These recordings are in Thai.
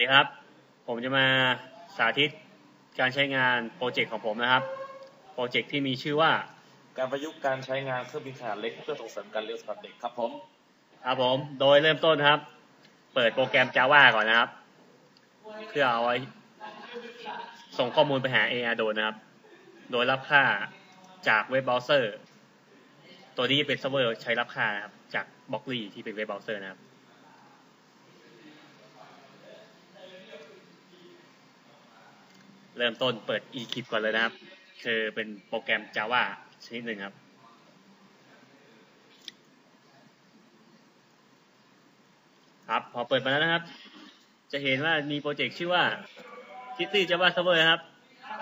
ดีครับ ผมจะมาสาธิตการใช้งานโปรเจกต์ของผมนะครับ โปรเจกต์ที่มีชื่อว่า การประยุกต์การใช้งานเครื่องบินขนาดเล็กเพื่อส่งเสริมการเลี้ยวสำหรับเด็กครับผม ครับผม โดยเริ่มต้นนะครับ เปิดโปรแกรม Java ก่อนนะครับ เพื่อเอาไว้ส่งข้อมูลไปหา AR โดนะครับ โดยรับค่าจากเว็บเบราว์เซอร์ ตัวนี้เป็นเซิร์ฟเวอร์ใช้รับค่านะครับ จากบล็อกลีที่เป็นเว็บเบราว์เซอร์นะครับ เริ่มต้นเปิด eClip ก่อนเลยนะครับ คือเป็นโปรแกรม Java ชนิดหนึ่งครับ ครับ พอเปิดมาแล้วนะครับ จะเห็นว่ามีโปรเจกต์ชื่อว่า Kitty Java Server ครับ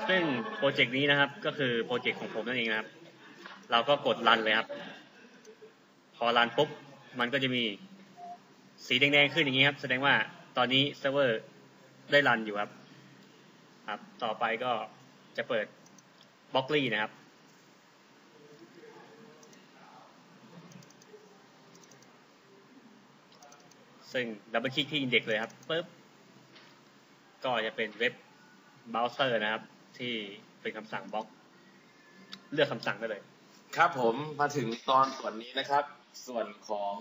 ซึ่งโปรเจกต์นี้นะครับ ก็คือโปรเจกต์ของผมนั่นเองนะครับ เราก็กดรันเลยครับ พอรันปุ๊บ มันก็จะมีสีแดงๆขึ้นอย่างนี้ครับ แสดงว่าตอนนี้เซิร์ฟเวอร์ได้รันอยู่ครับ ครับ ต่อไปก็จะเปิดบล็อกลี่นะครับ ซึ่งดับเบิลคลิกที่อินเด็กเลยครับปุ๊บ ก็จะเป็นเว็บเบราว์เซอร์นะครับ ที่เป็นคำสั่งบล็อก เลือกคำสั่งได้เลย ครับผมมาถึงตอนส่วนนี้นะครับ ส่วนของ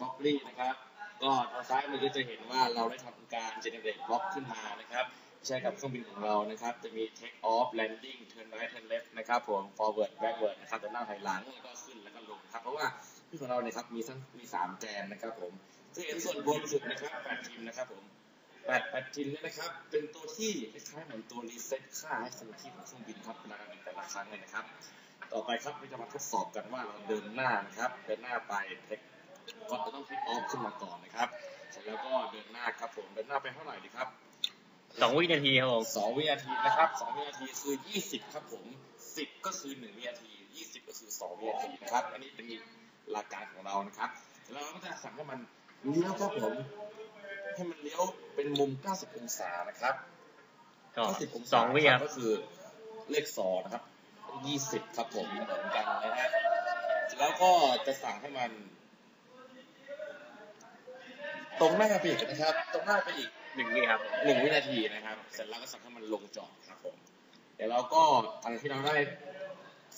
บล็อกลี่นะครับ ก็ทางซ้ายมือก็จะเห็นว่าเราได้ทำการ generate บล็อกขึ้นมานะครับ ใช้กับเครื่องบินของเรานะครับ จะมี take off landing turn right turn left นะครับผม forward backward นะครับจะหน้าถอยหลังแล้วก็ขึ้นแล้วก็ลงครับ เพราะว่าที่ของเราเนี่ยครับมีทั้งมีสามแกนนะครับผมจะเห็นส่วนบนสุดนะครับแปดทิมนะครับผมแปดแปดทิมเนี่ยนะครับ เป็นตัวที่คล้ายๆเหมือนตัวรีเซ็ตค่าให้คงที่ของเครื่องบินครับเวลาเราบินแต่ละครั้งเลยนะครับ ต่อไปครับเราจะมาทดสอบกันว่าเราเดินหน้านะครับ เดินหน้าไปเทคก็จะต้องเทคออฟขึ้นมาก่อนนะครับ เสร็จแล้วก็เดินหน้าครับผม เดินหน้าไปเท่าไหร่ดีครับ สองวินาทีครับผมสองวินาทีนะครับสองวินาทีคือยี่สิบครับผมสิบก็คือหนึ่งวินาทียี่สิบก็คือสองวินาทีนะครับ อันนี้เป็นหลักการของเรานะครับแล้วเราก็จะสั่งให้มันเลี้ยวครับผม ให้มันเลี้ยวเป็นมุม90องศานะครับก็90องศาสองวิครับก็คือเลขสองนะครับยี่สิบครับผมเหมือนกันนะฮะแล้วก็จะสั่งให้มัน ตรงหน้าไปอีกนะครับ ตรงหน้าไปอีกหนึ่งวิครับหนึ่งวินาทีนะครับ เสร็จแล้วก็สั่งให้มันลงจอดครับผม เดี๋ยวเราก็หลังที่เราได้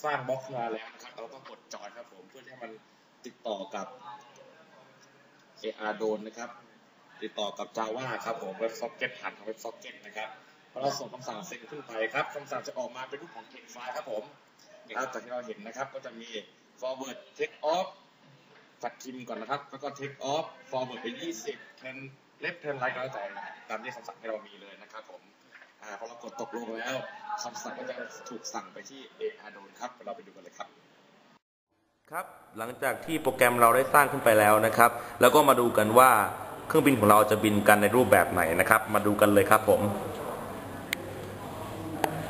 สร้างบล็อกมาแล้วนะครับ เราก็กดจอยครับผมเพื่อให้มันติดต่อกับ AR โดนนะครับ ติดต่อกับ Java ครับผมเว็บซ็อกเก็ตผ่านทางเว็บซ็อกเก็ตนะครับพอเราส่งคำสั่งเซ็นขึ้นไปครับคำสั่งจะออกมาเป็นรูปของ text file ครับผมครับจากที่เราเห็นนะครับ ก็จะมี forward take off ฝัดทิมก่อนนะครับ แล้วก็ take off forward ไป 20 turn left turn right ก็แล้วแต่ตามที่คำสั่งที่เรามีเลยนะครับผมอ่าพอเรากดตกลงแล้วคำสั่งก็จะถูกสั่งไปที่ AR โดนครับ เราไปดูกันเลยครับ ครับ หลังจากที่โปรแกรมเราได้สร้างขึ้นไปแล้วนะครับ แล้วก็มาดูกันว่าเครื่องบินของเราจะบินกันในรูปแบบไหนนะครับ มาดูกันเลยครับผม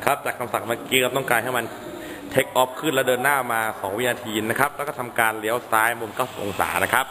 ครับจากคำสั่งเมื่อกี้เราต้องการให้มัน เทคออฟขึ้นแล้วเดินหน้ามาของวินาทีนะครับ แล้วก็ทำการเลี้ยวซ้ายมุม 90 องศานะครับ